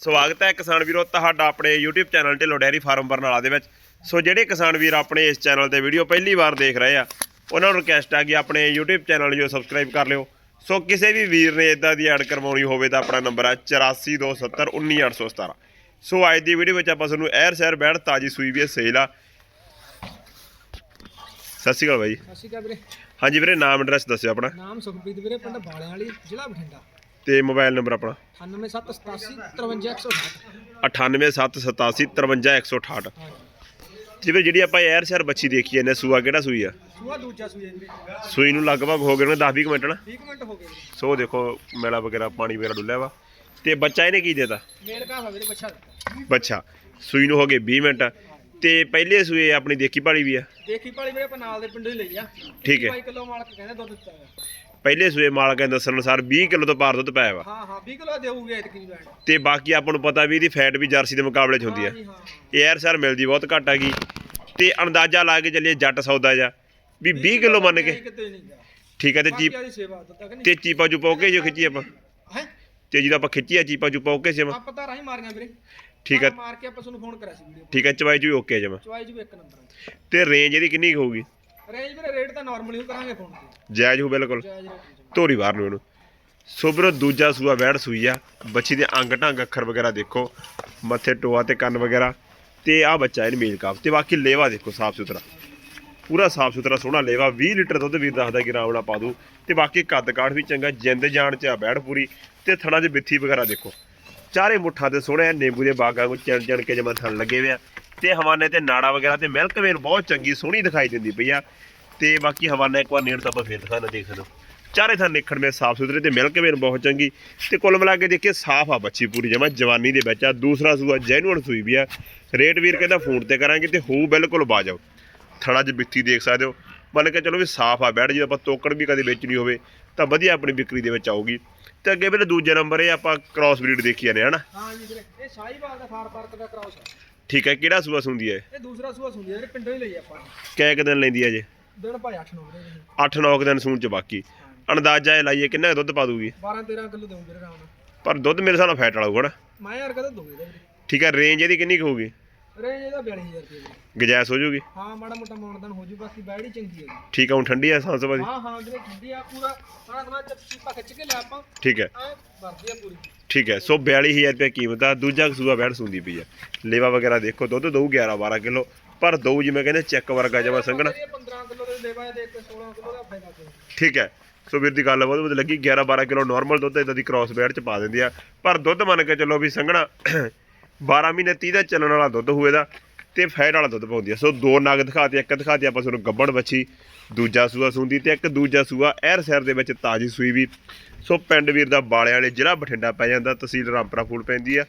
ਸਵਾਗਤ ਹੈ ਕਿਸਾਨ ਵੀਰੋ ਤੁਹਾਡਾ ਆਪਣੇ YouTube channel Dhillon dairy farm Barnala ਦੇ ਵਿੱਚ। ਸੋ ਜਿਹੜੇ ਕਿਸਾਨ ਵੀਰ ਆਪਣੇ ਇਸ ਚੈਨਲ ਤੇ ਵੀਡੀਓ ਪਹਿਲੀ ਵਾਰ ਦੇਖ ਰਹੇ ਆ ਉਹਨਾਂ ਨੂੰ ਰਿਕਵੈਸਟ ਆ ਕਿ ਆਪਣੇ YouTube ਚੈਨਲ ਨੂੰ ਸਬਸਕ੍ਰਾਈਬ ਕਰ ਲਿਓ। ਸੋ ਕਿਸੇ ਵੀ ਵੀਰ ਨੇ ਇਦਾਂ ਦੀ ਐਡ ਕਰਵਾਉਣੀ ਹੋਵੇ ਤਾਂ ਆਪਣਾ ਨੰਬਰ ਹੈ 8427191817 ਸੋ ਅੱਜ ਦੀ ਵੀਡੀਓ ਵਿੱਚ ਆਪਾਂ ਤੁਹਾਨੂੰ ਐਰ ਸ਼ਹਿਰ ਬੈੜ ਤਾਜੀ ਸੂਈ ਵੀ ਸੇਲ ਆ। ਸਤਿ ਸ਼੍ਰੀ ਅਕਾਲ ਬਾਈ। ਸਤਿ ਸ਼੍ਰੀ ਅਕਾਲ ਵੀਰੇ। ਹਾਂਜੀ ਵੀਰੇ ਨਾਮ ਐਡਰੈਸ ਦੱਸਿਓ ਆਪਣਾ। ਨਾਮ ਸੁਖਪ੍ਰੀਤ ਵੀਰੇ ਪਿੰਡ ਬਾਲਿਆਂ ਵਾਲੀ ਜ਼ਿਲ੍ਹਾ ਬਠਿੰਡਾ। ਤੇ ਮੋਬਾਈਲ ਨੰਬਰ ਆਪਣਾ? 9787 9878753168 ਹਾਂਜੀ ਜਿਵੇਂ ਜਿਹੜੀ ਆਪਾਂ ਐਰ ਸ਼ਹਿਰ ਬੱਚੀ ਦੇਖੀ ਇਹਨੇ ਸੂਆ ਕਿਹੜਾ ਸੂਈ ਆ? ਸੂਆ ਦੂਜਾ ਸੂਆ ਵੀਰੇ ਸੂਈ ਨੂੰ ਲਗਭਗ ਹੋ ਗਏ ਨੇ 10 20 ਮਿੰਟ ਨਾ 20 ਮਿੰਟ ਹੋ ਗਏ ਵੀਰੇ ਸੋ ਦੇਖੋ ਮੇਲਾ ਵਗੈਰਾ ਪਾਣੀ ਵਗੈਰਾ ਡੁੱਲਿਆ ਵਾ। ਤੇ ਬੱਚਾ ਇਹਨੇ ਕੀ ਦੇਤਾ? ਮੇਲ ਕਾ ਵੀਰੇ ਬੱਚਾ। ਬੱਚਾ। ਸੂਈ ਨੂੰ ਹੋ ਗਏ 20 ਮਿੰਟ। ਤੇ ਪਹਿਲੇ ਸੂਏ ਆਪਣੀ ਦੇਖੀ ਭਾਲੀ ਵੀ ਆ? ਦੇਖੀ ਪਾਲੀ ਵੀਰੇ ਆਪਾਂ ਨਾਲ ਦੇ ਪਿੰਡੋਂ ਹੀ ਲਈ ਆ। ਠੀਕ ਹੈ। 22 ਕਿਲੋ ਮਾਲਕ ਕਹਿੰਦੇ ਦੁੱਧ ਦਿੱਤਾ ਹੈ ਪਹਿਲੇ ਸੂਏ ਮਾਲਕਾਂ ਦੇ ਦੱਸਣ ਅਨੁਸਾਰ 20 ਕਿਲੋ ਤੋਂ ਪਾਰ ਦੁੱਧ ਪਾਇਆ ਵਾ। ਹਾਂ ਹਾਂ 20 ਕਿਲੋ ਦੇਊਗੇ ਇਤਕੀ ਬੈਂਡ ਤੇ ਬਾਕੀ ਆਪਾਂ ਨੂੰ ਪਤਾ ਵੀ ਇਹਦੀ ਫੈਟ ਵੀ ਜਰਸੀ ਦੇ ਮੁਕਾਬਲੇ 'ਚ ਹੁੰਦੀ ਆ। ਐਰ ਸ਼ਹਿਰ ਮਿਲਦੀ ਬਹੁਤ ਘੱਟ ਹੈਗੀ ਤੇ ਅੰਦਾਜ਼ਾ ਲਾ ਕੇ ਚੱਲੀਏ ਜੱਟ ਸੌਦਾ ਜਾ ਵੀ 20 ਕਿਲੋ ਮੰਨ ਕੇ ਠੀਕ ਹੈ ਤੇ ਚੀਪ ਤੇ ਚੀਪਾ ਚੂ ਪਾਉਕੇ ਜੋ ਖਿੱਚੀ ਆਪਾਂ। ਹੈ? ਤੇ ਜਦੋਂ ਆਪਾਂ ਖਿੱਚੀ ਆ ਚੀਪਾ ਚੂ ਪਾਉਕੇ ਸੇਵਾ ਆਪਾਂ ਤਾਂ ਰਾਹੀਂ ਮਾਰੀਆਂ ਵੀਰੇ। ਠੀਕ ਹੈ ਮਾਰ ਕੇ ਆਪਾਂ ਤੁਹਾਨੂੰ ਫੋਨ ਕਰਿਆ ਸੀ ਵੀਡੀਓ ਠੀਕ ਹੈ ਚਵਾਈ ਵੀ ਓਕੇ ਜਮਾ। ਚੁਆਈ ਜੀ ਇੱਕ ਨੰਬਰ ਤੇ ਰੇਂਜ ਇਹਦੀ ਕਿੰਨੀ ਹੋਊਗੀ? ਰੇਂਜ ਵੀਰੇ ਰੇਟ ਤਾਂ ਨਾਰਮਲ ਹੀ ਕਰਾਂਗੇ ਫੋਨ ਤੇ। ਜਾਇਜ਼ ਹੋ ਬਿਲਕੁਲ। ਜਾਇਜ਼ ਰੇਟ ਧੋਰੀ ਬਾਹਰ ਨੂੰ ਇਹਨੂੰ। ਸੁਬਰ ਦੂਜਾ ਸੂਆ ਵੈੜ ਸੂਈ ਆ। ਬੱਚੀ ਦੇ ਅੰਗ ਢੰਗ ਅੱਖਰ ਵਗੈਰਾ ਦੇਖੋ। ਮੱਥੇ ਟੋਆ ਤੇ ਕੰਨ ਵਗੈਰਾ। ਤੇ ਆ ਬੱਚਾ ਇਹਨ ਮੇਲ ਕਾਫ ਤੇ ਬਾਕੀ ਲੇਵਾ ਦੇਖੋ ਸਾਫ਼ ਸੁਥਰਾ। ਪੂਰਾ ਸਾਫ਼ ਸੁਥਰਾ ਸੋਹਣਾ ਲੇਵਾ। 20 ਲੀਟਰ ਦੁੱਧ ਵੀਰ ਦੱਸਦਾ ਕਿ ਰਾਵਣਾ ਪਾ ਦੂ। ਤੇ ਬਾਕੀ ਕੱਦ ਕਾਠ ਵੀ ਚੰਗਾ ਜਿੰਦ ਜਾਣ ਚ ਆ ਬੈੜ ਪੂਰੀ। ਤੇ ਥਣਾ 'ਚ ਬਿੱਥੀ ਵਗੈਰਾ ਦੇਖੋ। ਚਾਰੇ ਮੁੱਠਾਂ ਤੇ ਸੋਹਣੇ ਆ, ਨਿੰਬੂ ਦੇ ਬਾਗਾਂ ਨੂੰ ਚਣ ਚਣ ਕੇ ਜਮਾ ਥਣ ਲੱਗੇ ਹੋਏ ਆ। ਤੇ ਹਵਾਨੇ ਤੇ ਨਾੜਾ ਵਗੈਰਾ ਤੇ ਮਿਲਕ ਵੇਨ ਬਹੁਤ ਚੰਗੀ, ਸੋਹਣੀ ਦਿਖਾਈ ਦਿੰਦੀ ਪਈ ਆ। ਤੇ ਬਾਕੀ ਹਵਾਨਾ ਇੱਕ ਵਾਰ ਨੇੜ ਤੋਂ ਆਪਾਂ ਫੇਰ ਦਿਖਾਣਾ ਦੇਖ ਸਕਦੇ ਹੋ ਚਾਰੇ ਥਾਂ ਨਿਖੜ ਮੇ ਸਾਫ਼ ਸੁਥਰੇ ਤੇ ਮਿਲਕ ਵੇਨ ਬਹੁਤ ਚੰਗੀ। ਤੇ ਕੁੱਲ ਮਿਲਾ ਕੇ ਦੇਖੀਏ, ਸਾਫ਼ ਆ ਬੱਚੀ ਪੂਰੀ, ਜਮਾ ਜਵਾਨੀ ਦੇ ਵਿੱਚ ਆ। ਦੂਸਰਾ ਸੂਆ ਜੈਨੂਅਨ ਸੂਈ ਵੀ ਆ। ਰੇਟ ਵੀਰ ਕਹਿੰਦਾ ਫੋਨ ਤੇ ਕਰਾਂਗੇ ਤੇ ਹੋ ਬਿਲਕੁਲ ਬਾਜੋ। ਥੜਾ 'ਚ ਬਿੱਤੀ ਦੇਖ ਸਕਦੇ ਹੋ। ਮੰਨ ਕੇ ਚਲੋ ਵੀ ਸਾਫ਼ ਆ, ਬੈਠ ਜੇ ਆਪਾਂ ਤੋਕੜ ਵੀ ਕਦੇ ਵੇਚਣੀ ਹੋਵੇ, ਤਾਂ ਵਧੀਆ ਆਪਣੀ ਵਿਕਰੀ ਦੇ ਵਿੱਚ ਆਊਗੀ। ਤੇ ਅੱਗੇ ਵੀਰੇ ਦੂਜੇ ਨੰਬਰ ਇਹ ਆਪਾਂ ਕ੍ਰਾਸ ਬਰੀਡ ਦੇਖੀ ਜਾਂਦੇ ਹਨਾ? ਹਾਂ ਜੀ ਵੀਰੇ, ਇਹ ਸ਼ਾਹੀਵਾਲ ਦਾ ਫਾਰ ਪਾਰਕ ਦਾ ਕ੍ਰਾਸ ਹੈ ਠੀਕ ਹੈ ਕਿਹੜਾ ਸੂਆ ਸੁੰਦੀ ਹੈ? ਇਹ ਦੂਸਰਾ ਸੂਆ ਸੁਣਦੀ ਹੈ ਵੀਰੇ ਪਿੰਡੋਂ ਹੀ ਲਈ ਆਪਾਂ। ਕੈ ਕੁ ਦਿਨ ਲੈਂਦੀ ਹੈ ਜੇ? ਦਿਨ ਭਾਈ 8 9 ਵੀਰੇ 8-9 ਦਿਨ ਸੂਣ ਚ ਬਾਕੀ। ਅੰਦਾਜ਼ਾ ਇਹ ਲਾਈਏ ਕਿੰਨਾ ਕੁ ਦੁੱਧ ਪਾ ਦੂਗੀ 12 13 ਕਿਲੋ ਦੇਉਂ ਵੀਰੇ ਆਰਾਮ ਨਾਲ। ਪਰ ਦੁੱਧ ਮੇਰੇ ਹਿਸਾਬ ਨਾਲ ਫੈਟ ਵਾਲਾ ਹੋਊਗਾ ਨਾ। ਮੈਂ ਯਾਰ ਕਦੇ ਦੋਗੇ ਵੀਰੇ ਠੀਕ ਹੈ ਰੇਂਜ ਇਹਦੀ ਕਿੰਨੀ ਕੁ ਹੋਊਗੀ? ਰੇਂਜ ਇਹਦਾ 42000 ਰੁਪਏ ਵੀਰੇ ਗਜੈਸ ਹੋ ਜੂਗੀ? ਹਾਂ ਮਾੜਾ ਮੋਟਾ ਮਾਨਦਾਨ ਹੋ ਜੂ ਬਾਕੀ ਬੈੜੀ ਚੰਗੀ ਹੈ ਠੀਕ ਆ ਹੁਣ ਠੰਡੀ ਆ ਸਾਂਸ ਭਾਜੀ? ਹਾਂ ਹਾਂ ਵੀਰੇ ਠੰਡੀ ਆ ਪੂਰਾ ਸਾਰਾ ਸਮਾਂ ਚੀਪਾ ਖਿੱਚ ਕੇ ਲਿਆ ਆਪਾਂ। ਠੀਕ ਹੈ। ਐ ਵਰਦੀ ਆ ਪੂਰੀ। ਠੀਕ ਹੈ ਸੋ 42000 ਰੁਪਏ ਕੀਮਤ ਆ ਦੂਜਾ ਸੂਆ ਬੈਠ ਸੁੰਦੀ ਪਈ ਆ। ਲੇਵਾ ਵਗੈਰਾ ਦੇਖੋ ਦੁੱਧ ਦਊ 11 12 ਕਿਲੋ ਪਰ ਦਊ ਜਿਵੇਂ ਕਹਿੰਦੇ ਚੈੱਕ ਵਰਗਾ ਜਮਾ ਸੰਘਣਾ। ਇਹ 15 ਕਿਲੋ ਦੇ ਲੈਵਾ ਦੇ ਕੇ 16 ਕਿਲੋ ਦਾ ਫਾਇਦਾ ਕੋਈ ਠੀਕ ਹੈ ਸੋ ਵੀਰ ਦੀ ਗੱਲ ਬਹੁਤ ਵਧੀਆ ਲੱਗੀ 11 12 ਕਿਲੋ ਨਾਰਮਲ ਦੁੱਧ ਇਦਾਂ ਦੀ ਕ੍ਰਾਸ ਬੈਡ ਚ ਪਾ ਦਿੰਦੀ ਆ। ਪਰ ਦੁੱਧ ਮੰਨ ਕੇ ਚੱਲੋ ਵੀ ਸੰਘਣਾ 12 ਮਹੀਨੇ 30 ਦਾ ਚੱਲਣ ਵਾਲਾ ਦੁੱਧ ਹੋਏ ਦਾ ਤੇ ਫੈਟ ਵਾਲਾ ਦੁੱਧ ਪਾਉਂਦੀ ਆ। ਸੋ ਦੋ ਨਗ ਦਿਖਾਤੇ ਇੱਕ ਦਿਖਾਤੇ ਆਪਾਂ ਤੁਹਾਨੂੰ ਗੱਬੜ ਬੱਚੀ ਦੂਜਾ ਸੂਆ ਸੁੰਦੀ ਤੇ ਇੱਕ ਦੂਜਾ ਸੂਆ ਐਰ ਸ਼ਹਿਰ ਦੇ ਵਿੱਚ ਤਾਜੀ ਸੂਈ ਵੀ। ਸੋ ਪਿੰਡ ਵੀਰ ਦਾ ਬਾਲਿਆਂ ਵਾਲੇ ਜ਼ਿਲ੍ਹਾ ਬਠਿੰਡਾ ਪੈ ਜਾਂਦਾ ਤਹਿਸੀਲ ਰਾਮਪੁਰਾ ਫੂਲ ਪੈਂਦੀ ਆ।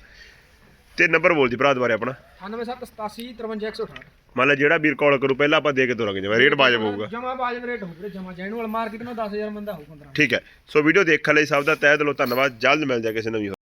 ਤੇ ਨੰਬਰ ਬੋਲ ਦੀ ਭਰਾ ਦੁਬਾਰੇ ਆਪਣਾ। 9787 53168 ਮੰਨ ਲਾ ਜਿਹੜਾ ਵੀਰ ਕਾਲ ਕਰੂ ਪਹਿਲਾਂ ਆਪਾਂ ਦੇ ਕੇ ਤੋਰਾਂਗੇ ਜਿਵੇਂ ਰੇਟ ਵਾਜਬ ਹੋਊਗਾ ਜਮਾ ਬਾਜਬ ਰੇਟ ਹੋਊ ਵੀਰੇ ਜਮਾ ਜੈਨੂਅਲ ਮਾਰਕੀਟ ਨਾਲ 10000 ਬੰਦਾ ਹੋਊ 15 ਠੀਕ ਹੈ ਸੋ ਵੀਡੀਓ ਦੇਖਣ ਲਈ ਸਭ ਦਾ ਤਹਿ ਦਿਲੋਂ ਧੰਨਵਾਦ ਜਲਦ ਮਿਲ ਜਾ ਕਿਸੇ ਨਵੀਂ